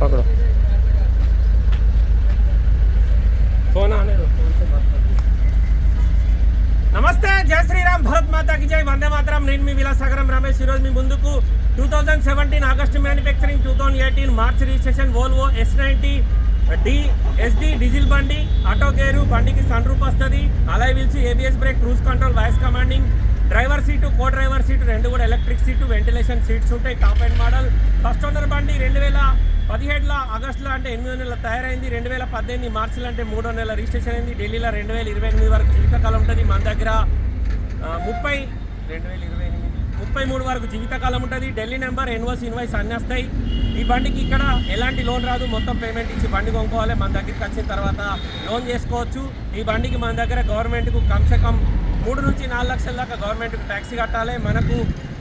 पकड़ो फोन आने दो फोन से बात कर నమస్తే జై శ్రీరామ్ భరత్ మాతాకి జై వందే మాతరం నేను మీ విలాసాగరం రమేష్ ఈరోజు మీ ముందుకు two thousand seventeen August manufacturing two thousand eighteen March registration Volvo S ninety D SD diesel బండి ఆటో గేరు బండికి సన్ రూప్ వస్తుంది. Alloy wheels ABS brake cruise control voice commanding driver seat co driver seat రెండు కూడా electric seat ventilation seats ఉంటాయి. Top and model first owner బండి రెండు వేల పదిహేడులో ఆగస్టులో అంటే ఎనిమిదో నెల తయారైంది. రెండు వేల పద్దెనిమిది మార్చిలో అంటే మూడో నెల రిజిస్ట్రేషన్ అయింది. ఢిల్లీలో రెండు వేల ఇరవై ఎనిమిది వరకు జీవితకాలం ఉంటుంది. మన దగ్గర ముప్పై రెండు వేల ఇరవై ఎనిమిది. ముప్పై మూడు వరకు జీవితకాలం ఉంటుంది. ఢిల్లీ నెంబర్ ఎన్వైస్ ఇన్వాయిస్ అన్నీ వస్తాయి. ఈ బండికి ఇక్కడ ఎలాంటి లోన్ రాదు. మొత్తం పేమెంట్ ఇచ్చి బండి కొనుక్కోవాలి. మన దగ్గరికి వచ్చిన తర్వాత లోన్ చేసుకోవచ్చు. ఈ బండికి మన దగ్గర గవర్నమెంట్కు కమ్సే కమ్ మూడు నుంచి నాలుగు లక్షల దాకా గవర్నమెంట్కి ట్యాక్సీ కట్టాలి. మనకు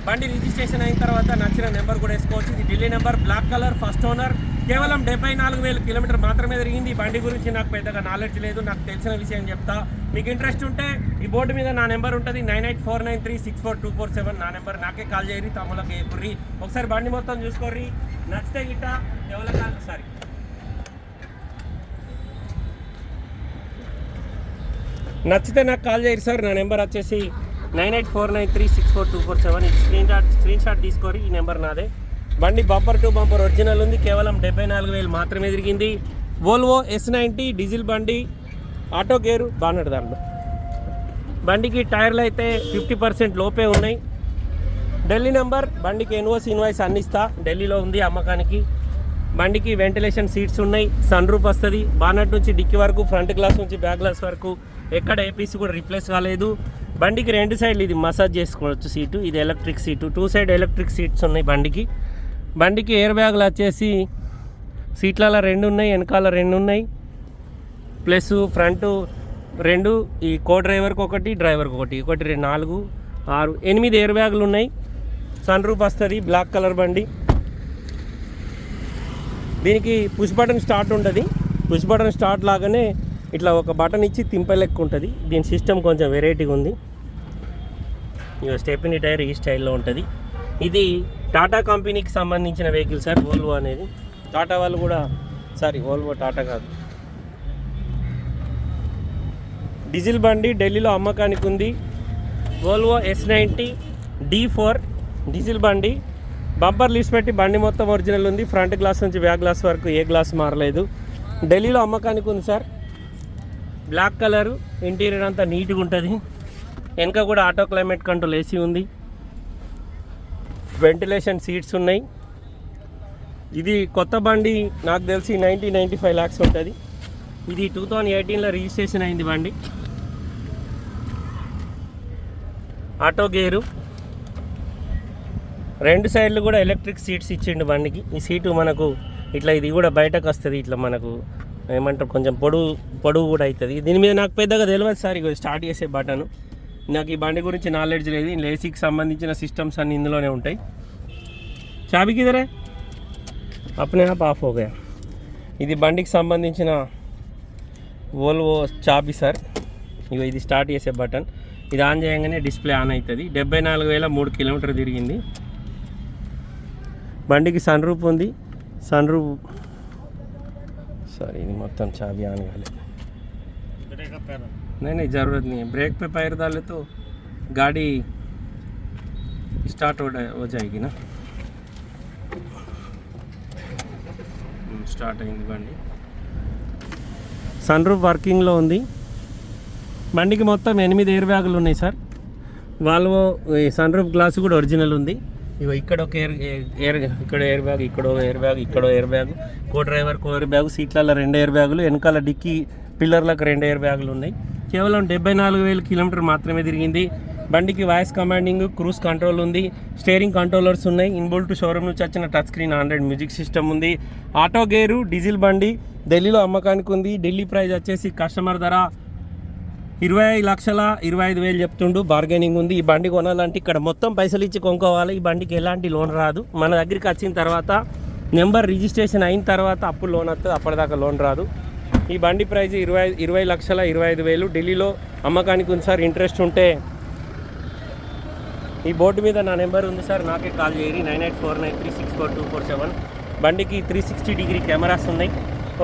బండి రిజిస్ట్రేషన్ అయిన తర్వాత నచ్చిన నెంబర్ కూడా వేసుకోవచ్చు. ఇది Delhi number black colour first owner కేవలం డెబ్బై నాలుగు వేల కిలోమీటర్ మాత్రమే తిరిగింది. ఈ బండి గురించి నాకు పెద్దగా నాలెడ్జ్ లేదు నాకు తెలిసిన విషయం చెప్తా. మీకు ఇంట్రెస్ట్ ఉంటే ఈ బోర్డు మీద నా నెంబర్ ఉంటుంది. Nine eight four nine three six four two four seven నా నెంబర్ నాకే కాల్ చేయరి తమ్ముళ్ళకి ఏపుర్రి. ఒకసారి బండి మొత్తం చూసుకోర్రి. నచ్చితే గిట్ట ఎవరైనా సారీ నచ్చితే నాకు కాల్ చేయరు సార్. నా నెంబర్ వచ్చేసి nine eight four nine three six four two four seven. Screen shot screen shot తీసుకోరి ఈ నెంబర్ నాదే. బండి బంపర్ టు బంపర్ ఒరిజినల్ ఉంది. కేవలం డెబ్బై నాలుగు వేలు మాత్రమే తిరిగింది. వోల్వో ఎస్ నైంటీ డీజిల్ బండి ఆటో గేరు బాగున్నాడు దాంట్లో బండికి టైర్లు అయితే ఫిఫ్టీ పర్సెంట్ లోపే ఉన్నాయి. ఢిల్లీ నెంబర్ బండికి ఎన్ఓస్ ఇన్వాయిస్ అందిస్తా. ఢిల్లీలో ఉంది అమ్మకానికి. బండికి వెంటిలేషన్ సీట్స్ ఉన్నాయి. సన్ రూఫ్ వస్తుంది. బానట్ నుంచి డిక్కి వరకు ఫ్రంట్ గ్లాస్ నుంచి బ్యాక్ గ్లాస్ వరకు ఎక్కడ ఏపీసీ కూడా రిప్లేస్ కాలేదు. బండికి రెండు సైడ్లు ఇది మసాజ్ చేసుకోవచ్చు సీటు. ఇది electric seat. Two side electric seats ఉన్నాయి బండికి. బండికి ఎయిర్ బ్యాగులు వచ్చేసి సీట్లలో రెండు ఉన్నాయి వెనకాల రెండు ఉన్నాయి. ప్లస్ ఫ్రంట్ రెండు ఈ కో డ్రైవర్కి ఒకటి డ్రైవర్కి ఒకటి. ఒకటి రెండు నాలుగు ఆరు ఎనిమిది ఎయిర్ బ్యాగులు ఉన్నాయి. సన్ రూఫ్ వస్తుంది బ్లాక్ కలర్ బండి. దీనికి పుష్ బటన్ స్టార్ట్ ఉంటుంది. పుష్ బటన్ స్టార్ట్ లాగానే ఇట్లా ఒక బటన్ ఇచ్చి తింపలెక్క ఉంటుంది. దీని సిస్టమ్ కొంచెం వెరైటీగా ఉంది. ఇక స్టెపినీ టైర్ ఈ స్టైల్లో ఉంటుంది. ఇది టాటా కంపెనీకి సంబంధించిన వెహికల్ సార్ వోల్వో అనేది. టాటా వాళ్ళు కూడా సారీ వోల్వో టాటా కాదు. డీజిల్ బండి ఢిల్లీలో అమ్మకానికి ఉంది. Volvo S ninety D four diesel బండి. బంపర్ లీస్ పెట్టి బండి మొత్తం ఒరిజినల్ ఉంది. ఫ్రంట్ గ్లాస్ నుంచి బ్యాక్ గ్లాస్ వరకు ఏ గ్లాస్ మారలేదు. ఢిల్లీలో అమ్మకానికి ఉంది సార్ బ్లాక్ కలరు ఇంటీరియర్ అంతా నీట్గా ఉంటుంది. వెనక కూడా ఆటో క్లైమేట్ కంట్రోల్ ఏసీ ఉంది. వెంటిలేషన్ సీట్స్ ఉన్నాయి. ఇది కొత్త బండి నాకు తెలిసి నైంటీ నైంటీ ఫైవ్ ల్యాక్స్ ఉంటుంది. ఇది టూ థౌజండ్ ఎయిటీన్లో రిజిస్ట్రేషన్ అయింది బండి. Auto gear. రెండు సైడ్లు కూడా ఎలక్ట్రిక్ సీట్స్ ఇచ్చిండు బండికి. ఈ సీటు మనకు ఇట్లా ఇది కూడా బయటకు వస్తుంది ఇట్లా మనకు ఏమంటారు కొంచెం పొడుగు పొడుగు కూడా అవుతుంది. దీని మీద నాకు పెద్దగా తెలియదు సార్ ఇక స్టార్ట్ చేసే బటను. నాకు ఈ బండి గురించి నాలెడ్జ్ లేదు. ఈ లేసీకి సంబంధించిన సిస్టమ్స్ అన్నీ ఇందులోనే ఉంటాయి. చాబీ కిదరే అప్నే ఆప్ ఆఫ్ హోగా ఇది బండికి సంబంధించిన వోల్వో చాబీ సార్. ఇక ఇది స్టార్ట్ చేసే బటన్ ఇది ఆన్ చేయగానే డిస్ప్లే ఆన్ అవుతుంది డెబ్బై నాలుగు వేల మూడు కిలోమీటర్ తిరిగింది. బండికి సన్ రూప్ ఉంది. సన్ రూప్ సారీ ఇది మొత్తం చాబీ ఆన్ కాలేదు. नहीं नहीं ज़रूरत नहीं है ब्रेक पे पैर डाले तो गाड़ी स्टार्ट हो हो जाएगी ना స్టార్ట్ అయింది బండి సన్ రూఫ్ వర్కింగ్లో ఉంది బండికి మొత్తం ఎనిమిది ఎయిర్ బ్యాగులు ఉన్నాయి సార్ వాళ్ళు సన్ రూఫ్ గ్లాస్ కూడా ఒరిజినల్ ఉంది ఇగో ఇక్కడ ఒక ఎయిర్ ఎయిర్ ఇక్కడ ఎయిర్ బ్యాగ్ ఇక్కడ ఒక ఎయిర్ బ్యాగ్ ఇక్కడ airbag co driver co airbag సీట్లలో రెండు ఎయిర్ బ్యాగులు వెనకాల డిక్కీ పిల్లర్లకు రెండు ఎయిర్ బ్యాగులు ఉన్నాయి కేవలం డెబ్బై నాలుగు వేల కిలోమీటర్ మాత్రమే తిరిగింది. బండికి వాయిస్ కమాండింగ్ క్రూజ్ కంట్రోల్ ఉంది. స్టీరింగ్ కంట్రోలర్స్ ఉన్నాయి. ఇన్బుల్ట్ షోరూమ్ నుంచి వచ్చిన touch screen Android music system ఉంది. ఆటో గేరు డీజిల్ బండి ఢిల్లీలో అమ్మకానికి ఉంది. ఢిల్లీ ప్రైస్ వచ్చేసి కస్టమర్ ధర ఇరవై ఐదు లక్షల ఇరవై ఐదు వేలు చెప్తుండు. బార్గెనింగ్ ఉంది. ఈ బండి కొనాలంటే ఇక్కడ మొత్తం పైసలు ఇచ్చి కొనుక్కోవాలి. ఈ బండికి ఎలాంటి లోన్ రాదు. మన దగ్గరికి వచ్చిన తర్వాత నెంబర్ రిజిస్ట్రేషన్ అయిన తర్వాత అప్పుడు లోన్ వస్తుంది అప్పటిదాకా లోన్ రాదు. ఈ బండి ప్రైజ్ ఇరవై ఇరవై లక్షల ఇరవై ఐదు వేలు. ఢిల్లీలో అమ్మకానికి ఉంది సార్ ఇంట్రెస్ట్ ఉంటే. ఈ బోర్డు మీద నా నెంబర్ ఉంది సార్ నాకే కాల్ చేయరు nine eight four nine three six four two four seven. బండికి త్రీ సిక్స్టీ డిగ్రీ కెమెరాస్ ఉన్నాయి.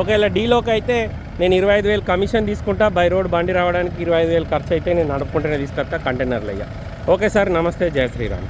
ఒకవేళ డీలోకి అయితే నేను ఇరవై ఐదు వేలు కమిషన్ తీసుకుంటా బై రోడ్ బండి రావడానికి ఇరవై ఐదు వేలు ఖర్చు అయితే నేను నడుపుకుంటేనే తీసుకొస్తా కంటైనర్లు అయ్యా ఓకే సార్ నమస్తే జయ శ్రీరామ్.